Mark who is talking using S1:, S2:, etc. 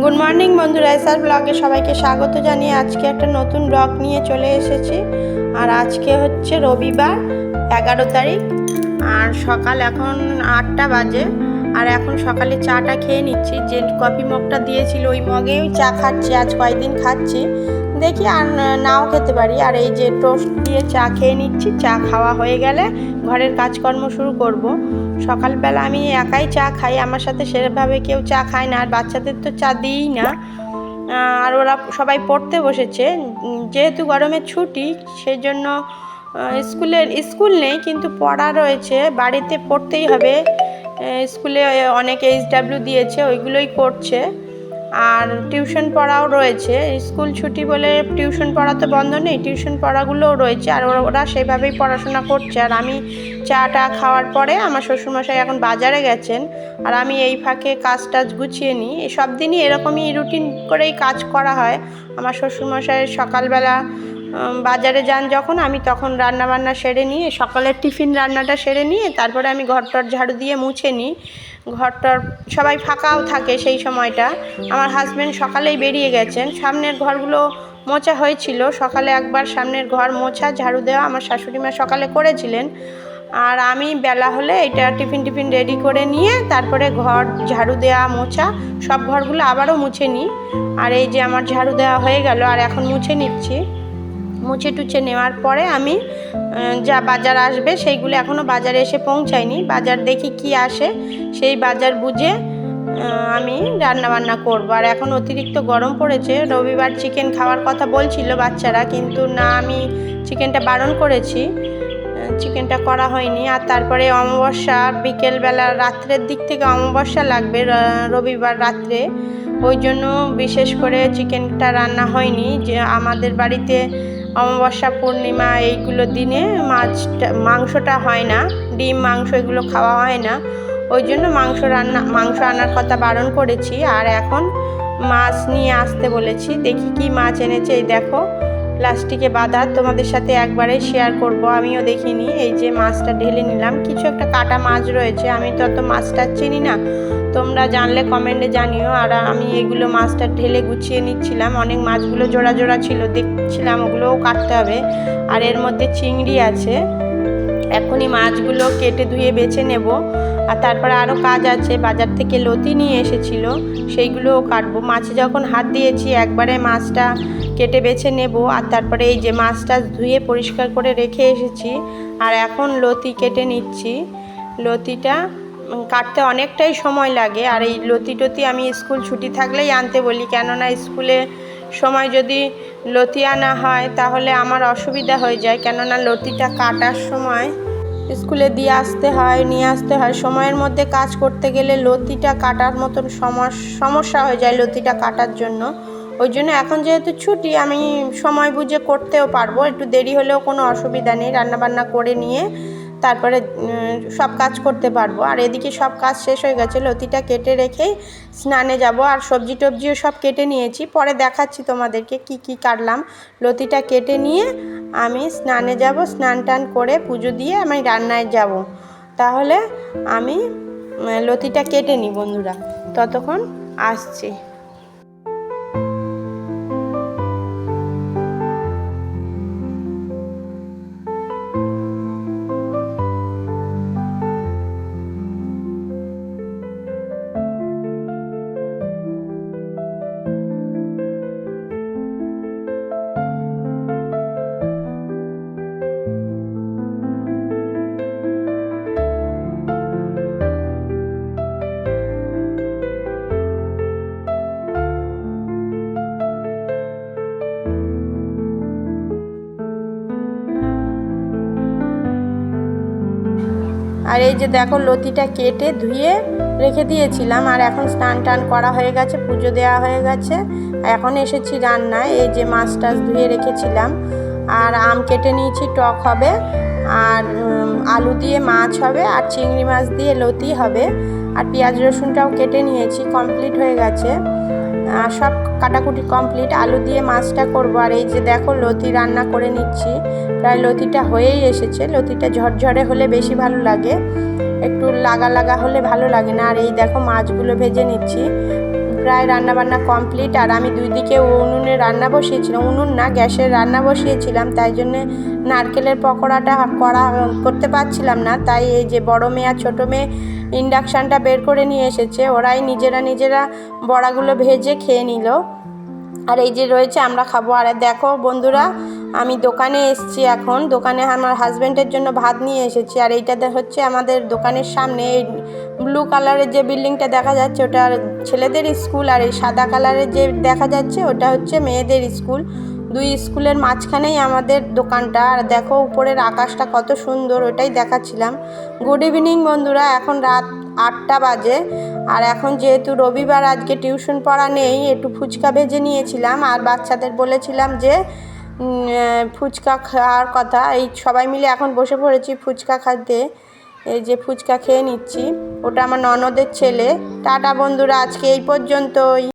S1: Good morning বন্ধুরা, SR ব্লগে সবাইকে স্বাগত জানিয়ে আজকে একটা নতুন ব্লগ নিয়ে চলে এসেছি। আর আজকে হচ্ছে রবিবার, এগারো তারিখ, আর সকাল এখন আটটা বাজে, আর এখন সকালে চাটা খেয়ে নিচ্ছি। যে কফি মগটা দিয়েছিল ওই মগেই চা খাচ্ছি, আজ কয়েকদিন খাচ্ছি। দেখি আর নাও খেতে পারি। আর এই যে টোস্ট দিয়ে চা খেয়ে নিচ্ছি, চা খাওয়া হয়ে গেলে ঘরের কাজকর্ম শুরু করব। সকালবেলা আমি একাই চা খাই, আমার সাথে সেভাবে কেউ চা খায় না, আর বাচ্চাদের তো চা দিই না। আর ওরা সবাই পড়তে বসেছে। যেহেতু গরমের ছুটি সেই জন্য স্কুলের স্কুল নেই, কিন্তু পড়া রয়েছে। বাড়িতে পড়তেই হবে। স্কুলে অনেক এইচ ডাব্লিউ দিয়েছে, ওইগুলোই করছে। আর টিউশন পড়াও রয়েছে। স্কুল ছুটি বলে টিউশন পড়া তো বন্ধ নেই, টিউশন পড়াগুলোও রয়েছে আর ওরা- সেভাবেই পড়াশোনা করছে। আর আমি চাটা খাওয়ার পরে আমার শ্বশুরমশাই এখন বাজারে গেছেন আর আমি এই ফাঁকে কাজ টাজ গুছিয়ে নিই। সব দিনই এরকমই রুটিন করেই কাজ করা হয়। আমার শ্বশুরমশাই সকালবেলা বাজারে যান যখন, আমি তখন রান্না বান্না সেরে নিয়ে সকালের টিফিন রান্নাটা সেরে নিয়ে তারপরে আমি ঘর টর ঝাড়ু দিয়ে মুছে নিই। ঘরটর সবাই ফাঁকাও থাকে সেই সময়টা। আমার হাজব্যান্ড সকালেই বেরিয়ে গেছেন। সামনের ঘরগুলো মোছা হয়েছিল। সকালে একবার সামনের ঘর মোছা, ঝাড়ু দেওয়া আমার শাশুড়ি মা সকালে করেছিলেন। আর আমি বেলা হলে এটা টিফিন টিফিন রেডি করে নিয়ে তারপরে ঘর, ঝাড়ু দেওয়া, মোছা সব ঘরগুলো আবারও মুছে নিই। আর এই যে আমার ঝাড়ু দেওয়া হয়ে গেল, আর এখন মুছে নিচ্ছি। মুছে টুছে নেওয়ার পরে আমি যা বাজার আসবে সেইগুলো এখনও বাজারে এসে পৌঁছায়নি। বাজার দেখি কি আসে, সেই বাজার বুঝে আমি রান্না বান্না করব। আর এখন অতিরিক্ত গরম পড়েছে, রবিবার চিকেন খাওয়ার কথা বলছিল বাচ্চারা, কিন্তু না, আমি চিকেনটা বারণ করেছি। চিকেনটা করা হয়নি। আর তারপরে অমাবস্যা, বিকেলবেলা, রাত্রের দিক থেকে অমাবস্যা লাগবে রবিবার রাত্রে। ওই জন্য বিশেষ করে চিকেনটা রান্না হয়নি। যে আমাদের বাড়িতে অমাবস্যা, পূর্ণিমা, এইগুলো দিনে মাছটা, মাংসটা হয় না। ডিম, মাংস এগুলো খাওয়া হয় না। ওই জন্য মাংস রান্না, মাংস আনার কথা বারণ করেছি। আর এখন মাছ নিয়ে আসতে বলেছি। দেখি কি মাছ এনেছে। এই দেখো, প্লাস্টিকে বাঁধা। তোমাদের সাথে একবারে শেয়ার করব। আমিও দেখিনি। এই যে মাছটা ঢেলে নিলাম। কিছু একটা কাটা মাছ রয়েছে। আমি তো অত মাছটা চিনি না। তোমরা জানলে কমেন্টে জানিও। আর আমি এগুলো মাছটা ঢেলে গুছিয়ে নিচ্ছিলাম। অনেক মাছগুলো জোড়া জোড়া ছিল। দেখছিলাম ওগুলোও কাটতে হবে। আর এর মধ্যে চিংড়ি আছে। এখনই মাছগুলো কেটে ধুয়ে বেছে নেব। আর তারপরে আরও কাজ আছে। বাজার থেকে লতি নিয়ে এসেছিল। সেইগুলোও কাটবো। মাছে যখন হাত দিয়েছি, একবারে মাছটা কেটে বেছে নেব। আর তারপরে এই যে মাছটা ধুয়ে পরিষ্কার করে রেখে এসেছি। আর এখন লতি কেটে নিচ্ছি। লতিটা কাটতে অনেকটাই সময় লাগে আর এই লতি টতি আমি স্কুল ছুটি থাকলেই আনতে বলি কেননা স্কুলে সময় যদি লতি আনা হয় তাহলে আমার অসুবিধা হয়ে যায় কেননা লতিটা কাটার সময় স্কুলে দিয়ে আসতে হয়, নিয়ে আসতে হয়। সময়ের মধ্যে কাজ করতে গেলে লতিটা কাটার মতন সমস- সমস্যা হয়ে যায় লতিটা কাটার জন্য। ওই জন্য এখন যেহেতু ছুটি, আমি সময় বুঝে করতেও পারব। একটু দেরি হলেও কোনো অসুবিধা নেই। রান্নাবান্না করে নিয়ে তারপরে সব কাজ করতে পারব। আর এদিকে সব কাজ শেষ হয়ে গেছে, লতিটা কেটে রেখেই স্নানে যাব। আর সবজি টবজিও সব কেটে নিয়েছি। পরে দেখাচ্ছি তোমাদেরকে কি কি কাটলাম। লতিটা কেটে নিয়ে আমি স্নানে যাব, স্নান টান করে পুজো দিয়ে আমি রান্নায় যাব। তাহলে আমি লতিটা কেটে নিই বন্ধুরা। ততক্ষণ আসছি। আর এই যে দেখো লতিটা কেটে ধুয়ে রেখে দিয়েছিলাম, আর এখন স্নান টান করা হয়ে গেছে, পুজো দেওয়া হয়ে গেছে। এখন এসেছি রান্নায়, এই যে মাছ টাছ ধুয়ে রেখেছিলাম। আর আম কেটে নিয়েছি, টক হবে, আর আলু দিয়ে মাছ হবে, আর চিংড়ি মাছ দিয়ে লতি হবে। আর পেঁয়াজ রসুনটাও কেটে নিয়েছি কমপ্লিট হয়ে গেছে। সব কাটাকুটি কমপ্লিট আলু দিয়ে মাছটা করব। আর এই যে দেখো, লতি রান্না করে নিচ্ছি। প্রায় লতিটা হয়েই এসেছে। লতিটা ঝরঝরে হলে বেশি ভালো লাগে। একটু লাগা লাগা হলে ভালো লাগে না। আর এই দেখো, মাছগুলো ভেজে নিচ্ছি। প্রায় রান্নাবান্না কমপ্লিট আর আমি দুই দিকে উনুনে রান্না বসিয়েছিলাম। উনুন না, গ্যাসের রান্না বসিয়েছিলাম, তাই জন্যে নারকেলের পকোড়াটা করা করতে পারছিলাম না। তাই এই যে বড় মেয়ে আর ছোটো মেয়ে ইন্ডাকশানটা বের করে নিয়ে এসেছে, ওরাই নিজেরা নিজেরা বড়াগুলো ভেজে খেয়ে নিল। আর এই যে রয়েছে, আমরা খাব। আর দেখো বন্ধুরা আমি দোকানে এসেছি এখন। দোকানে আমার হাজব্যান্ডের জন্য ভাত নিয়ে এসেছি। আর এইটাতে হচ্ছে আমাদের দোকানের সামনে। এই ব্লু কালারের যে বিল্ডিংটা দেখা যাচ্ছে, ওটা ছেলেদের স্কুল আর এই সাদা কালারের যে দেখা যাচ্ছে, ওটা হচ্ছে মেয়েদের স্কুল দুই স্কুলের মাঝখানেই আমাদের দোকানটা। আর দেখো, উপরের আকাশটা কত সুন্দর, ওটাই দেখাচ্ছিলাম। গুড ইভিনিং বন্ধুরা, এখন রাত আটটা বাজে। আর এখন যেহেতু রবিবার, আজকে টিউশন পড়া নেই, একটু ফুচকা ভেজে নিয়েছিলাম। আর বাচ্চাদের বলেছিলাম যে ফুচকা খাওয়ার কথা। এই সবাই মিলে এখন বসে পড়েছি ফুচকা খাইতে এই যে ফুচকা খেয়ে নিচ্ছি। ওটা আমার ননদের ছেলে। টাটা বন্ধুরা, আজকে এই পর্যন্তই।